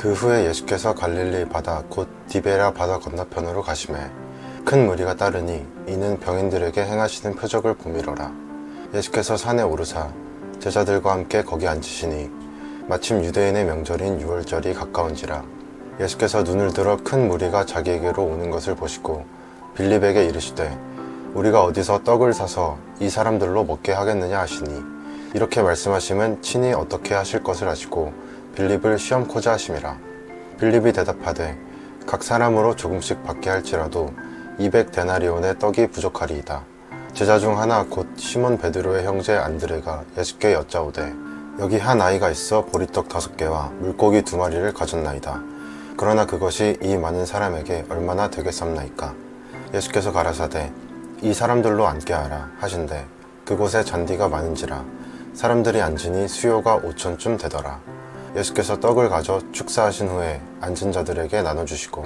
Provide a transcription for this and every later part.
그 후에 예수께서 갈릴리 바다 곧 디베라 바다 건너편으로 가심에 큰 무리가 따르니 이는 병인들에게 행하시는 표적을 보미러라. 예수께서 산에 오르사 제자들과 함께 거기 앉으시니 마침 유대인의 명절인 유월절이 가까운지라. 예수께서 눈을 들어 큰 무리가 자기에게로 오는 것을 보시고 빌립에게 이르시되 우리가 어디서 떡을 사서 이 사람들로 먹게 하겠느냐 하시니 이렇게 말씀하시면 친히 어떻게 하실 것을 아시고 빌립을 시험코자 하심이라 빌립이 대답하되 각 사람으로 조금씩 받게 할지라도 200 데나리온의 떡이 부족하리이다. 제자 중 하나 곧 시몬 베드로의 형제 안드레가 예수께 여짜오되 여기 한 아이가 있어 보리떡 다섯 개와 물고기 두 마리를 가졌나이다. 그러나 그것이 이 많은 사람에게 얼마나 되겠삼나이까? 예수께서 가라사대 이 사람들로 앉게 하라 하신대 그곳에 잔디가 많은지라 사람들이 앉으니 수요가 5천쯤 되더라 예수께서 떡을 가져 축사하신 후에 앉은 자들에게 나눠주시고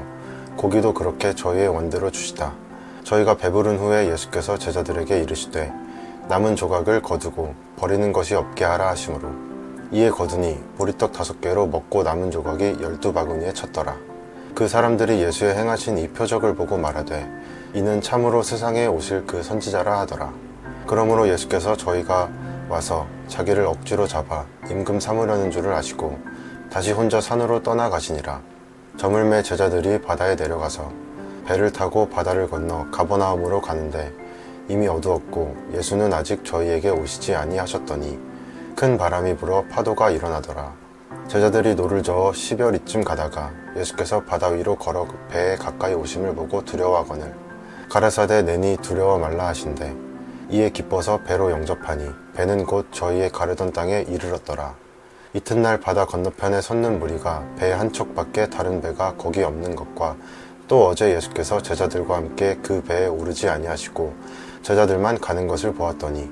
고기도 그렇게 저희의 원대로 주시다 저희가 배부른 후에 예수께서 제자들에게 이르시되 남은 조각을 거두고 버리는 것이 없게 하라 하심으로 이에 거두니 보리떡 다섯 개로 먹고 남은 조각이 열두 바구니에 찼더라 그 사람들이 예수의 행하신 이 표적을 보고 말하되 이는 참으로 세상에 오실 그 선지자라 하더라. 그러므로 예수께서 저희가 와서 자기를 억지로 잡아 임금 삼으려는 줄을 아시고 다시 혼자 산으로 떠나가시니라. 저물매 제자들이 바다에 내려가서 배를 타고 바다를 건너 가버나움으로 가는데 이미 어두웠고 예수는 아직 저희에게 오시지 아니하셨더니 큰 바람이 불어 파도가 일어나더라. 제자들이 노를 저어 10여리쯤 가다가 예수께서 바다 위로 걸어 배에 가까이 오심을 보고 두려워하거늘 가라사대 내니 두려워 말라 하신대 이에 기뻐서 배로 영접하니 배는 곧 저희의 가르던 땅에 이르렀더라. 이튿날 바다 건너편에 섰는 무리가 배 한 척밖에 다른 배가 거기 없는 것과 또 어제 예수께서 제자들과 함께 그 배에 오르지 아니하시고 제자들만 가는 것을 보았더니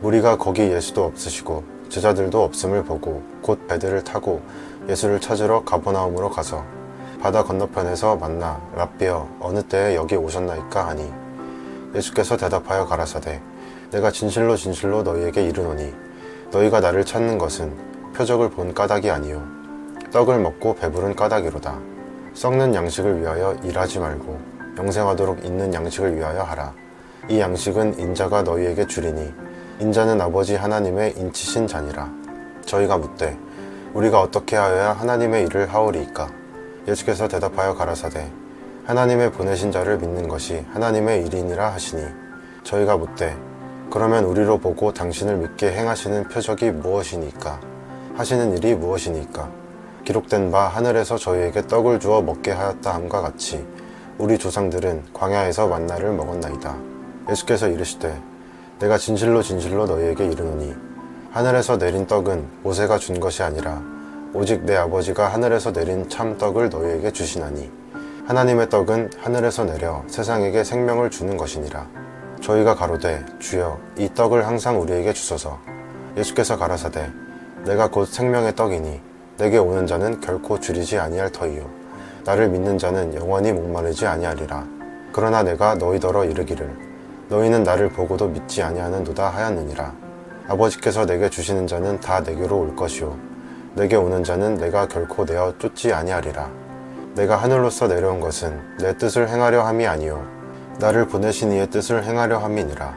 무리가 거기 예수도 없으시고 제자들도 없음을 보고 곧 배들을 타고 예수를 찾으러 가버나움으로 가서 바다 건너편에서 만나 랍비어 어느 때에 여기 오셨나이까? 하니 예수께서 대답하여 가라사대 내가 진실로 진실로 너희에게 이르노니 너희가 나를 찾는 것은 표적을 본 까닭이 아니요 떡을 먹고 배부른 까닭이로다. 썩는 양식을 위하여 일하지 말고 영생하도록 있는 양식을 위하여 하라. 이 양식은 인자가 너희에게 주리니 인자는 아버지 하나님의 인치신 자니라. 저희가 묻되 우리가 어떻게 하여야 하나님의 일을 하오리이까? 예수께서 대답하여 가라사대 하나님의 보내신 자를 믿는 것이 하나님의 일이니라 하시니 저희가 묻되 그러면 우리로 보고 당신을 믿게 행하시는 표적이 무엇이니까? 하시는 일이 무엇이니까? 기록된 바 하늘에서 저희에게 떡을 주어 먹게 하였다 함과 같이 우리 조상들은 광야에서 만나를 먹었나이다. 예수께서 이르시되 내가 진실로 진실로 너희에게 이르노니 하늘에서 내린 떡은 모세가 준 것이 아니라 오직 내 아버지가 하늘에서 내린 참 떡을 너희에게 주시나니 하나님의 떡은 하늘에서 내려 세상에게 생명을 주는 것이니라. 저희가 가로되 주여 이 떡을 항상 우리에게 주소서. 예수께서 가라사대 내가 곧 생명의 떡이니 내게 오는 자는 결코 줄이지 아니할 터이요. 나를 믿는 자는 영원히 목마르지 아니하리라. 그러나 내가 너희더러 이르기를 너희는 나를 보고도 믿지 아니하는도다 하였느니라. 아버지께서 내게 주시는 자는 다 내게로 올 것이요. 내게 오는 자는 내가 결코 내어 쫓지 아니하리라 내가 하늘로서 내려온 것은 내 뜻을 행하려 함이 아니요. 나를 보내신 이의 뜻을 행하려 함이니라.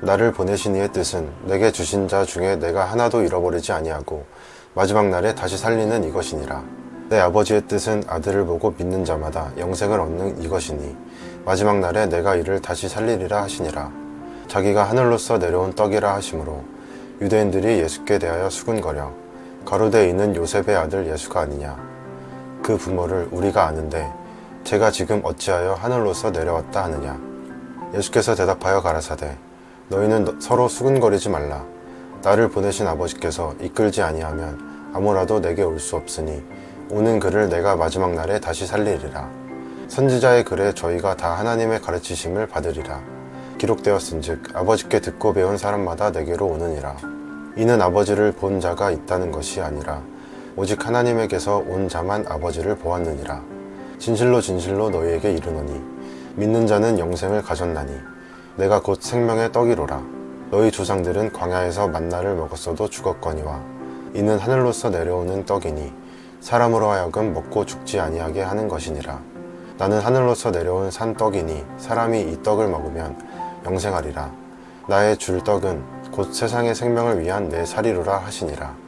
나를 보내신 이의 뜻은 내게 주신 자 중에 내가 하나도 잃어버리지 아니하고 마지막 날에 다시 살리는 이것이니라. 내 아버지의 뜻은 아들을 보고 믿는 자마다 영생을 얻는 이것이니 마지막 날에 내가 이를 다시 살리리라 하시니라. 자기가 하늘로서 내려온 떡이라 하시므로 유대인들이 예수께 대하여 수군거려 가로대에 있는 요셉의 아들 예수가 아니냐 그 부모를 우리가 아는데 제가 지금 어찌하여 하늘로서 내려왔다 하느냐? 예수께서 대답하여 가라사대 너희는 서로 수군거리지 말라. 나를 보내신 아버지께서 이끌지 아니하면 아무라도 내게 올 수 없으니 오는 그를 내가 마지막 날에 다시 살리리라. 선지자의 글에 저희가 다 하나님의 가르치심을 받으리라. 기록되었은즉 아버지께 듣고 배운 사람마다 내게로 오느니라. 이는 아버지를 본 자가 있다는 것이 아니라 오직 하나님에게서 온 자만 아버지를 보았느니라. 진실로 진실로 너희에게 이르노니 믿는 자는 영생을 가졌나니 내가 곧 생명의 떡이로라. 너희 조상들은 광야에서 만나를 먹었어도 죽었거니와 이는 하늘로서 내려오는 떡이니 사람으로 하여금 먹고 죽지 아니하게 하는 것이니라. 나는 하늘로서 내려온 산 떡이니 사람이 이 떡을 먹으면 영생하리라. 나의 줄 떡은 곧 세상의 생명을 위한 내 살이로라 하시니라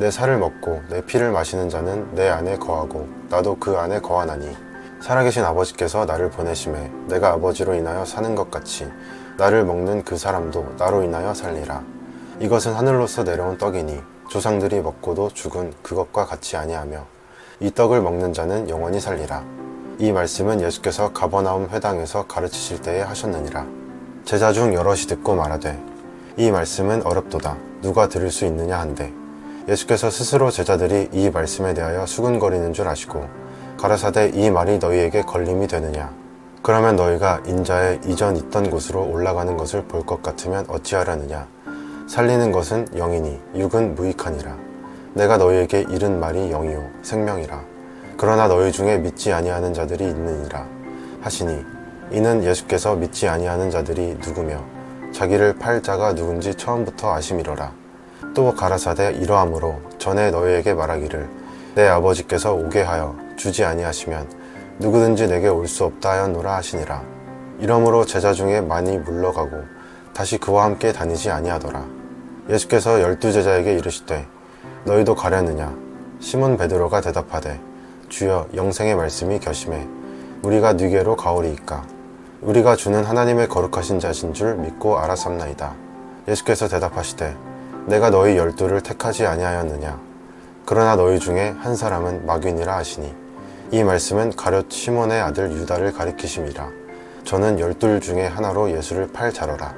내 살을 먹고 내 피를 마시는 자는 내 안에 거하고 나도 그 안에 거하나니. 살아계신 아버지께서 나를 보내심에 내가 아버지로 인하여 사는 것 같이 나를 먹는 그 사람도 나로 인하여 살리라. 이것은 하늘로서 내려온 떡이니 조상들이 먹고도 죽은 그것과 같이 아니하며 이 떡을 먹는 자는 영원히 살리라. 이 말씀은 예수께서 가버나움 회당에서 가르치실 때에 하셨느니라. 제자 중 여럿이 듣고 말하되 이 말씀은 어렵도다. 누가 들을 수 있느냐 한데 예수께서 스스로 제자들이 이 말씀에 대하여 수근거리는 줄 아시고 가라사대 이 말이 너희에게 걸림이 되느냐? 그러면 너희가 인자의 이전 있던 곳으로 올라가는 것을 볼 것 같으면 어찌하려느냐? 살리는 것은 영이니 육은 무익하니라. 내가 너희에게 이른 말이 영이요 생명이라. 그러나 너희 중에 믿지 아니하는 자들이 있느니라. 하시니 이는 예수께서 믿지 아니하는 자들이 누구며 자기를 팔 자가 누군지 처음부터 아심이로라 또 가라사대 이러함으로 전에 너희에게 말하기를 내 아버지께서 오게 하여 주지 아니하시면 누구든지 내게 올 수 없다 하였노라 하시니라. 이러므로 제자 중에 많이 물러가고 다시 그와 함께 다니지 아니하더라. 예수께서 열두 제자에게 이르시되 너희도 가려느냐? 시몬 베드로가 대답하되 주여 영생의 말씀이 결심해. 우리가 네게로 가오리이까? 우리가 주는 하나님의 거룩하신 자신 줄 믿고 알았삼나이다. 예수께서 대답하시되 내가 너희 열두를 택하지 아니하였느냐? 그러나 너희 중에 한 사람은 마귀니라 하시니 이 말씀은 가룟 시몬의 아들 유다를 가리키심이라. 저는 열둘 중에 하나로 예수를 팔 자로라